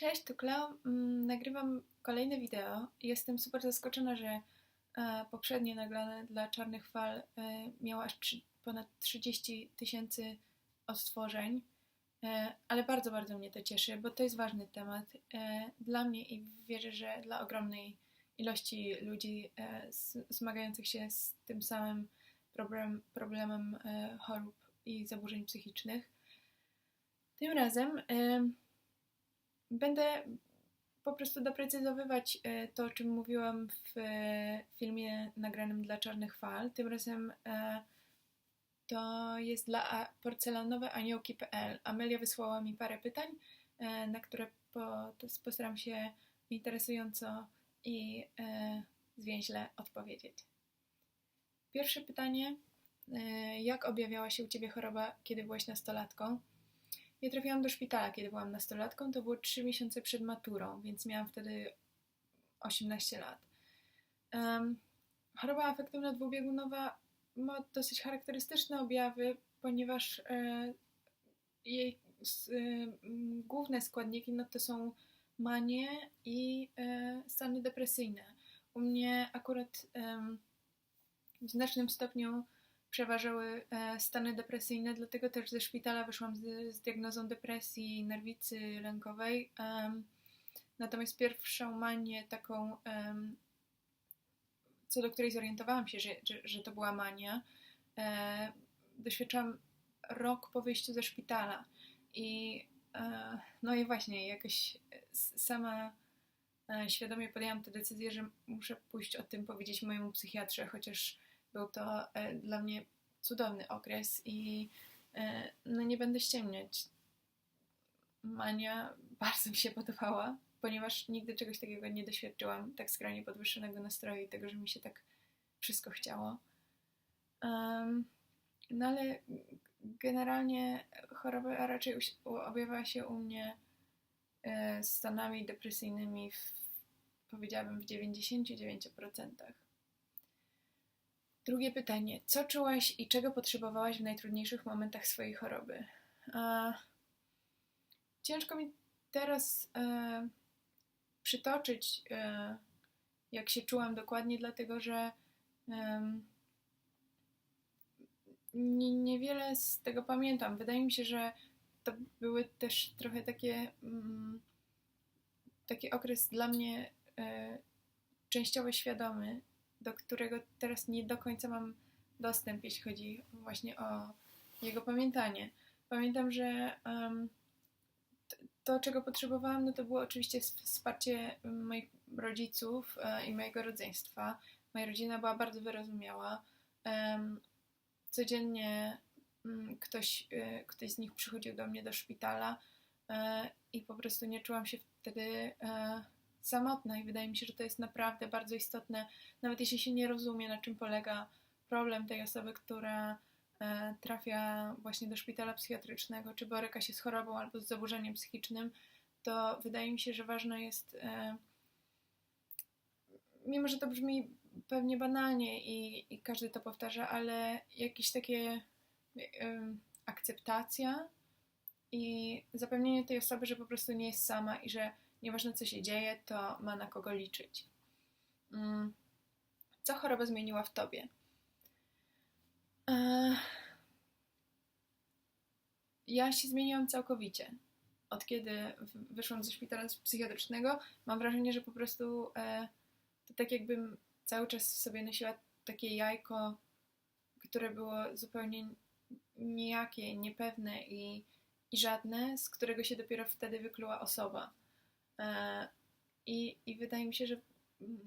Cześć, tu Kleo. Mm, Nagrywam kolejne wideo. Jestem super zaskoczona, że e, poprzednie nagrane dla Czarnych Fal e, miało aż ponad 30 tysięcy odtworzeń. E, ale bardzo, bardzo mnie to cieszy, bo to jest ważny temat dla mnie i wierzę, że dla ogromnej ilości ludzi zmagających się z tym samym problem, problemem chorób i zaburzeń psychicznych. Tym razem em, będę po prostu doprecyzowywać e, to, o czym mówiłam w e, filmie nagranym dla Czarnych Fal. Tym razem e, to jest dla porcelanoweaniołki.pl. Amelia wysłała mi parę pytań, na które postaram się interesująco i zwięźle odpowiedzieć. Pierwsze pytanie. Jak objawiała się u Ciebie choroba, kiedy byłaś nastolatką? Ja trafiłam do szpitala, kiedy byłam nastolatką. To było 3 miesiące przed maturą, więc miałam wtedy 18 lat. Em, choroba afektywna dwubiegunowa ma dosyć charakterystyczne objawy, ponieważ e, jej m, główne składniki no to są manie i e, stany depresyjne. U mnie akurat w znacznym stopniu przeważały e, stany depresyjne, dlatego też ze szpitala wyszłam z, z diagnozą depresji nerwicy lękowej. Natomiast pierwszą manię taką, co do której zorientowałam się, że, że, że to była mania, e, doświadczałam rok po wyjściu ze szpitala. I e, no i właśnie, jakoś sama świadomie podjęłam tę decyzję, że muszę pójść o tym powiedzieć mojemu psychiatrze, chociaż był to e, dla mnie cudowny okres i e, no nie będę ściemniać. Mania bardzo mi się podobała, ponieważ nigdy czegoś takiego nie doświadczyłam, tak skrajnie podwyższonego nastroju i tego, że mi się tak wszystko chciało. Em, no ale generalnie choroba raczej uś- u- objawia się u mnie e, stanami depresyjnymi w, powiedziałabym w 99%. Drugie pytanie. Co czułaś i czego potrzebowałaś w najtrudniejszych momentach swojej choroby? A, ciężko mi teraz e, przytoczyć, e, jak się czułam dokładnie, dlatego że niewiele z tego pamiętam. Wydaje mi się, że to były też trochę takie mm, taki okres dla mnie e, częściowo świadomy, do którego teraz nie do końca mam dostęp, jeśli chodzi właśnie o jego pamiętanie. Pamiętam, że t- to, czego potrzebowałam, no to było oczywiście wsparcie moich rodziców e, i mojego rodzeństwa. Moja rodzina była bardzo wyrozumiała. Em, codziennie mm, ktoś, e, ktoś z nich przychodził do mnie do szpitala e, i po prostu nie czułam się wtedy samotna i wydaje mi się, że to jest naprawdę bardzo istotne, nawet jeśli się nie rozumie, na czym polega problem tej osoby, która e, trafia właśnie do szpitala psychiatrycznego, czy boryka się z chorobą albo z zaburzeniem psychicznym, to wydaje mi się, że ważne jest, e, mimo że to brzmi pewnie banalnie i, i każdy to powtarza, ale jakieś takie e, akceptacja i zapewnienie tej osoby, że po prostu nie jest sama i że nieważne co się dzieje, to ma na kogo liczyć. Mm. Co choroba zmieniła w tobie? Ja się zmieniłam całkowicie. Od kiedy wyszłam ze szpitala psychiatrycznego, mam wrażenie, że po prostu e, to tak jakbym cały czas sobie nosiła takie jajko, które było zupełnie nijakie, niepewne i, i żadne, z którego się dopiero wtedy wykluła osoba. E, I, I wydaje mi się, że mm,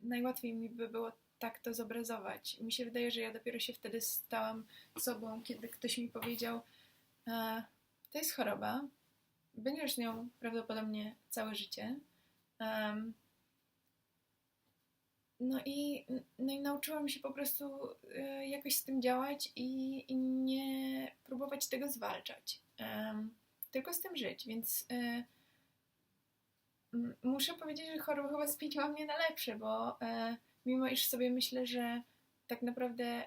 najłatwiej mi by było tak to zobrazować. Mi się wydaje, że ja dopiero się wtedy stałam sobą, kiedy ktoś mi powiedział, e, to jest choroba, będziesz nią prawdopodobnie całe życie. No i, no i nauczyłam się po prostu e, jakoś z tym działać i, i nie próbować tego zwalczać. Tylko z tym żyć, więc muszę powiedzieć, że choroba chyba zmieniła mnie na lepsze, bo e, mimo iż sobie myślę, że tak naprawdę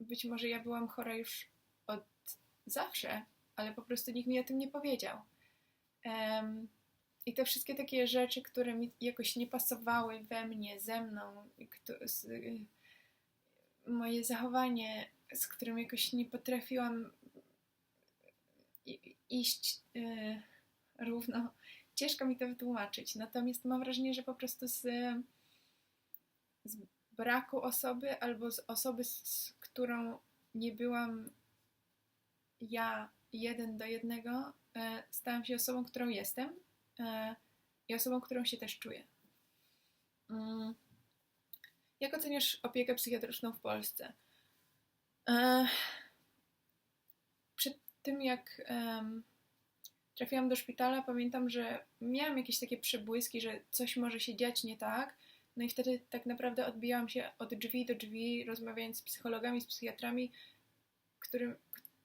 być może ja byłam chora już od zawsze, ale po prostu nikt mi o tym nie powiedział. I te wszystkie takie rzeczy, które mi jakoś nie pasowały we mnie, ze mną, kto, z, y, moje zachowanie, z którym jakoś nie potrafiłam iść y, równo. Ciężko mi to wytłumaczyć. Natomiast mam wrażenie, że po prostu z, z braku osoby albo z osoby, z którą nie byłam ja jeden do jednego, e, stałam się osobą, którą jestem e, i osobą, którą się też czuję. Mm. Jak oceniasz opiekę psychiatryczną w Polsce? E, przed tym, jak trafiłam do szpitala, pamiętam, że miałam jakieś takie przebłyski, że coś może się dziać nie tak. No i wtedy tak naprawdę odbijałam się od drzwi do drzwi, rozmawiając z psychologami, z psychiatrami, którym,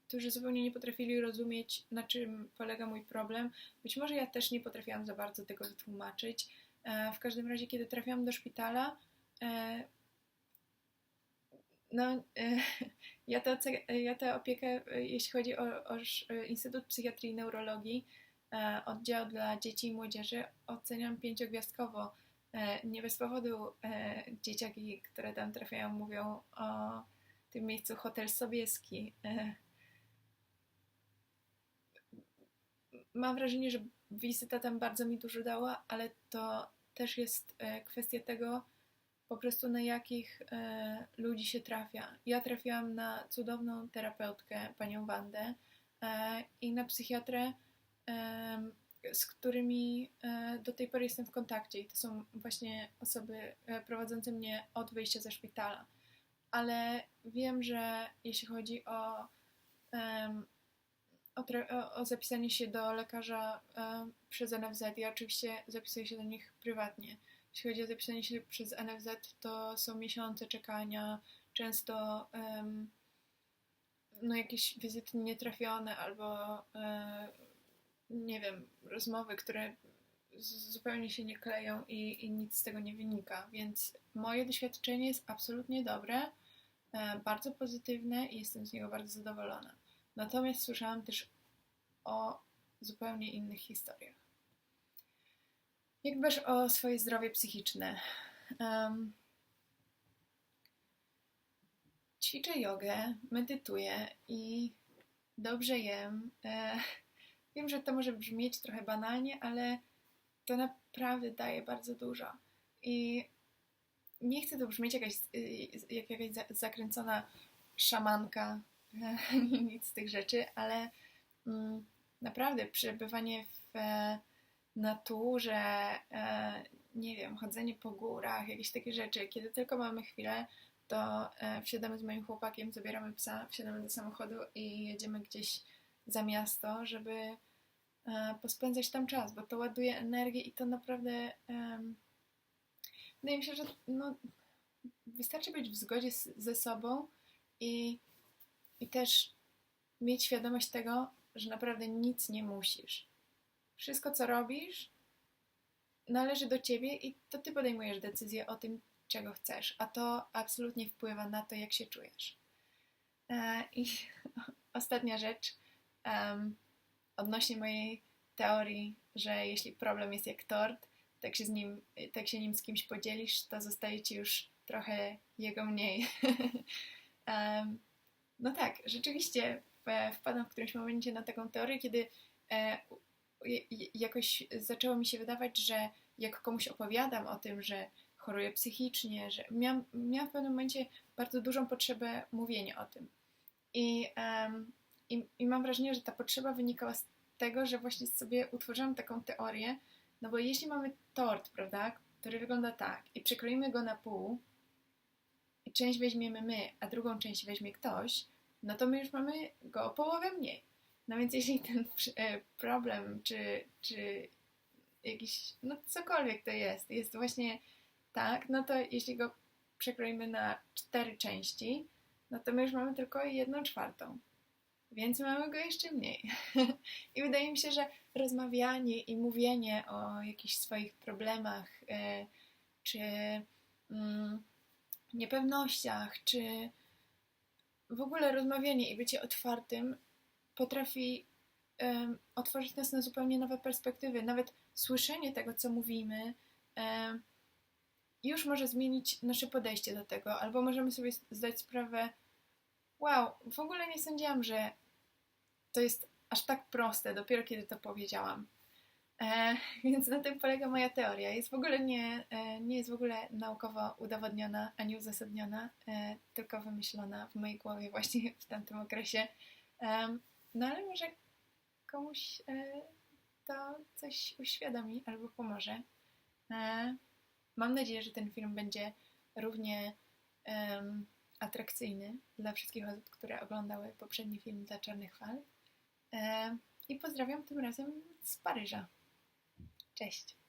którzy zupełnie nie potrafili rozumieć, na czym polega mój problem. Być może ja też nie potrafiłam za bardzo tego wytłumaczyć. E, w każdym razie, kiedy trafiłam do szpitala, e, no, e, ja, tę, ja tę opiekę, jeśli chodzi o, o Instytut Psychiatrii i Neurologii, oddział dla dzieci i młodzieży, oceniam pięciogwiazdkowo. Nie bez powodu dzieciaki, które tam trafiają, mówią o tym miejscu Hotel Sobieski mam wrażenie, że wizyta tam bardzo mi dużo dała, ale to też jest e, kwestia tego, po prostu na jakich e, ludzi się trafia. Ja trafiłam na cudowną terapeutkę, panią Wandę, e, i na psychiatrę, z którymi do tej pory jestem w kontakcie. I to są właśnie osoby prowadzące mnie od wyjścia ze szpitala. Ale wiem, że jeśli chodzi o o, o, zapisanie się do lekarza e, przez NFZ. Ja oczywiście zapisuję się do nich prywatnie. Jeśli chodzi o zapisanie się przez NFZ, to są miesiące czekania, często um, no, jakieś wizyty nietrafione albo e, nie wiem, rozmowy, które zupełnie się nie kleją i, i, nic z tego nie wynika. Więc moje doświadczenie jest absolutnie dobre, e, bardzo pozytywne i jestem z niego bardzo zadowolona. Natomiast słyszałam też o zupełnie innych historiach. Jak dbasz o swoje zdrowie psychiczne? Um, ćwiczę jogę, medytuję i dobrze jem. E, wiem, że to może brzmieć trochę banalnie, ale to naprawdę daje bardzo dużo. I nie chcę to brzmieć jakaś, jak jakaś zakręcona szamanka, nic z tych rzeczy, ale mm, naprawdę przebywanie w e, naturze, e, nie wiem, chodzenie po górach, jakieś takie rzeczy, kiedy tylko mamy chwilę, to e, wsiadamy z moim chłopakiem, zabieramy psa, wsiadamy do samochodu i jedziemy gdzieś za miasto, żeby pospędzać tam czas, bo to ładuje energię i to naprawdę wydaje mi się, że no, wystarczy być w zgodzie z, ze sobą i i też mieć świadomość tego, że naprawdę nic nie musisz. Wszystko, co robisz, należy do ciebie i to ty podejmujesz decyzję o tym, czego chcesz, a to absolutnie wpływa na to, jak się czujesz. E, I ostatnia rzecz um, odnośnie mojej teorii, że jeśli problem jest jak tort, tak się, z nim, tak się nim z kimś podzielisz, to zostaje ci już trochę jego mniej. um, No tak, rzeczywiście wpadłam w którymś momencie na taką teorię, kiedy e, jakoś zaczęło mi się wydawać, że jak komuś opowiadam o tym, że choruję psychicznie, że miałam, miałam w pewnym momencie bardzo dużą potrzebę mówienia o tym. I, um, i, I mam wrażenie, że ta potrzeba wynikała z tego, że właśnie sobie utworzyłam taką teorię, no bo jeśli mamy tort, prawda, który wygląda tak i przekroimy go na pół i część weźmiemy my, a drugą część weźmie ktoś, no to my już mamy go o połowę mniej. No więc jeśli ten e, problem, czy, czy jakiś, no cokolwiek to jest, jest właśnie tak, no to jeśli go przekroimy na cztery części, no to my już mamy tylko jedną czwartą. Więc mamy go jeszcze mniej. I wydaje mi się, że rozmawianie i mówienie o jakichś swoich problemach, e, czy mm, niepewnościach, czy w ogóle rozmawianie i bycie otwartym potrafi em, otworzyć nas na zupełnie nowe perspektywy. Nawet słyszenie tego, co mówimy, em, już może zmienić nasze podejście do tego, albo możemy sobie zdać sprawę, wow, w ogóle nie sądziłam, że to jest aż tak proste, dopiero kiedy to powiedziałam. E, więc na tym polega moja teoria. Jest w ogóle nie, e, nie jest w ogóle naukowo udowodniona ani uzasadniona, e, tylko wymyślona w mojej głowie właśnie w tamtym okresie. No ale może komuś e, to coś uświadomi albo pomoże. E, mam nadzieję, że ten film będzie równie atrakcyjny dla wszystkich osób, które oglądały poprzedni film dla Czarnych Fal. E, I pozdrawiam tym razem z Paryża. Cześć.